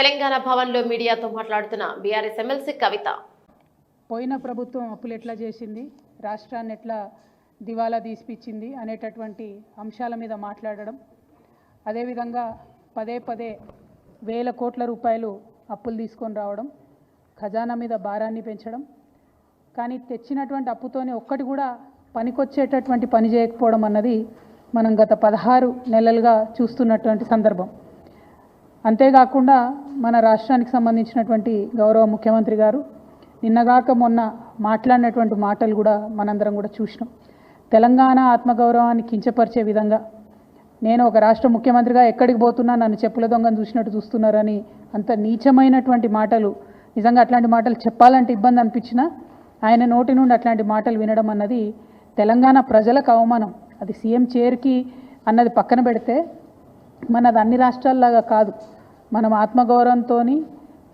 తెలంగాణ భవన్లో మీడియాతో మాట్లాడుతున్న బీఆర్ఎస్ ఎమ్మెల్సీ కవిత. పోయిన ప్రభుత్వం అప్పులు ఎట్లా చేసింది? రాష్ట్రాన్ని ఎట్లా దివాలా తీసిపించింది అనేటటువంటి అంశాల మీద మాట్లాడడం. అదేవిధంగా పదే పదే వేల కోట్ల రూపాయలు అప్పులు తీసుకొని రావడం ఖజానా మీద భారాన్ని పెంచడం. కానీ తెచ్చినటువంటి అప్పుతోనే ఒక్కటి కూడా పనికొచ్చేటటువంటి పని చేయకపోవడం అన్నది మనం గత పదహారు నెలలుగా చూస్తున్నటువంటి సందర్భం. అంతేకాకుండా మన రాష్ట్రానికి సంబంధించినటువంటి గౌరవ ముఖ్యమంత్రి గారు నిన్నగాక మొన్న మాట్లాడినటువంటి మాటలు కూడా మనందరం కూడా చూసినాం. తెలంగాణ ఆత్మగౌరవాన్ని కించపరిచే విధంగా నేను ఒక రాష్ట్ర ముఖ్యమంత్రిగా ఎక్కడికి పోతున్నా నన్ను చెప్పుల దొంగను చూసినట్టు చూస్తున్నారని అంత నీచమైనటువంటి మాటలు నిజంగా అట్లాంటి మాటలు చెప్పాలంటే ఇబ్బంది అనిపించినా ఆయన నోటి నుండి అట్లాంటి మాటలు వినడం అన్నది తెలంగాణ ప్రజలకు అవమానం. అది సీఎం చైర్కి అన్నది పక్కన పెడితే మనది అన్ని రాష్ట్రాల్లాగా కాదు. మనం ఆత్మగౌరవంతో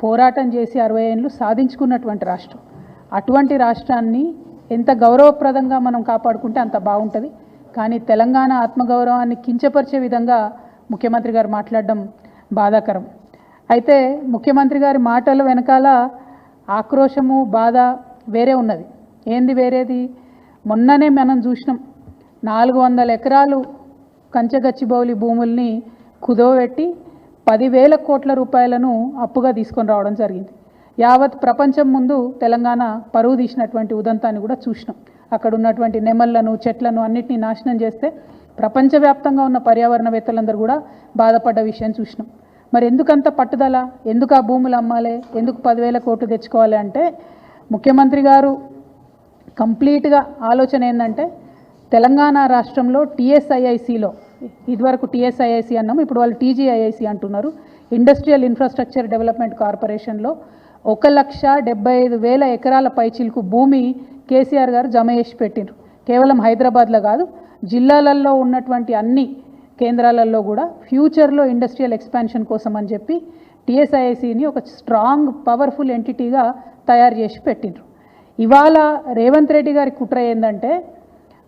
పోరాటం చేసి అరవై ఏళ్ళు సాధించుకున్నటువంటి రాష్ట్రం. అటువంటి రాష్ట్రాన్ని ఎంత గౌరవప్రదంగా మనం కాపాడుకుంటే అంత బాగుంటుంది. కానీ తెలంగాణ ఆత్మగౌరవాన్ని కించపరిచే విధంగా ముఖ్యమంత్రి గారు మాట్లాడడం బాధాకరం. అయితే ముఖ్యమంత్రి గారి మాటల వెనకాల ఆక్రోశము బాధ వేరే ఉన్నది. ఏంది వేరేది? మొన్ననే మనం చూసినాం. నాలుగు వందల ఎకరాలు కంచగచ్చిబౌలి భూముల్ని కుదవబెట్టి పదివేల కోట్ల రూపాయలను అప్పుగా తీసుకొని రావడం జరిగింది. యావత్ ప్రపంచం ముందు తెలంగాణ పరువు తీసినటువంటి ఉదంతాన్ని కూడా చూసినాం. అక్కడ ఉన్నటువంటి నెమళ్ళను చెట్లను అన్నిటినీ నాశనం చేస్తే ప్రపంచవ్యాప్తంగా ఉన్న పర్యావరణవేత్తలందరూ కూడా బాధపడ్డ విషయం చూసినాం. మరి ఎందుకంత పట్టుదల? ఎందుకు ఆ భూములు అమ్మాలి? ఎందుకు పదివేల కోట్లు తెచ్చుకోవాలి అంటే ముఖ్యమంత్రి గారు కంప్లీట్గా ఆలోచన ఏంటంటే తెలంగాణ రాష్ట్రంలో టీఎస్ఐఐసిలో ఇదివరకు టీఎస్ఐఐసి అన్నాము ఇప్పుడు వాళ్ళు టీజీఐఐసి అంటున్నారు. ఇండస్ట్రియల్ ఇన్ఫ్రాస్ట్రక్చర్ డెవలప్మెంట్ కార్పొరేషన్లో ఒక లక్ష డెబ్బై ఐదు వేల ఎకరాల పైచిలకు భూమి కేసీఆర్ గారు జమ చేసి పెట్టిండ్రు. కేవలం హైదరాబాద్లో కాదు జిల్లాలలో ఉన్నటువంటి అన్ని కేంద్రాలలో కూడా ఫ్యూచర్లో ఇండస్ట్రియల్ ఎక్స్పాన్షన్ కోసం అని చెప్పి టీఎస్ఐఐసిని ఒక స్ట్రాంగ్ పవర్ఫుల్ ఎంటిటీగా తయారు చేసి పెట్టిండ్రు. ఇవాళ రేవంత్ రెడ్డి గారి కుట్ర ఏంటంటే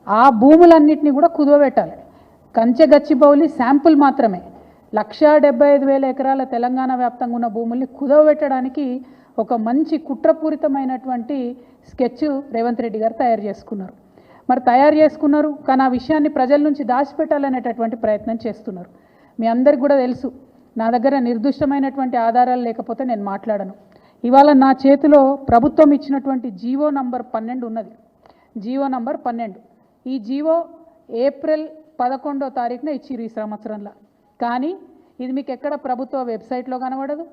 ఆ భూములన్నింటినీ కూడా కుదవబెట్టాలి. కంచె గచ్చిబౌలి శాంపుల్ మాత్రమే. లక్షా డెబ్బై ఐదు వేల ఎకరాల తెలంగాణ వ్యాప్తంగా ఉన్న భూముల్ని కుదవబెట్టడానికి ఒక మంచి కుట్రపూరితమైనటువంటి స్కెచ్ రేవంత్ రెడ్డి గారు తయారు చేసుకున్నారు. మరి తయారు చేసుకున్నారు కానీ ఆ విషయాన్ని ప్రజల నుంచి దాచిపెట్టాలనేటటువంటి ప్రయత్నం చేస్తున్నారు. మీ అందరికి కూడా తెలుసు నా దగ్గర నిర్దిష్టమైనటువంటి ఆధారాలు లేకపోతే నేను మాట్లాడను. ఇవాళ నా చేతిలో ప్రభుత్వం ఇచ్చినటువంటి జీవో నంబర్ పన్నెండు ఉన్నది. జీవో నంబర్ పన్నెండు. ఈ జీవో ఏప్రిల్ పదకొండో తారీఖున ఇచ్చిర్రు ఈ సంవత్సరంలో. కానీ ఇది మీకు ఎక్కడ ప్రభుత్వ వెబ్సైట్లో కనబడదు.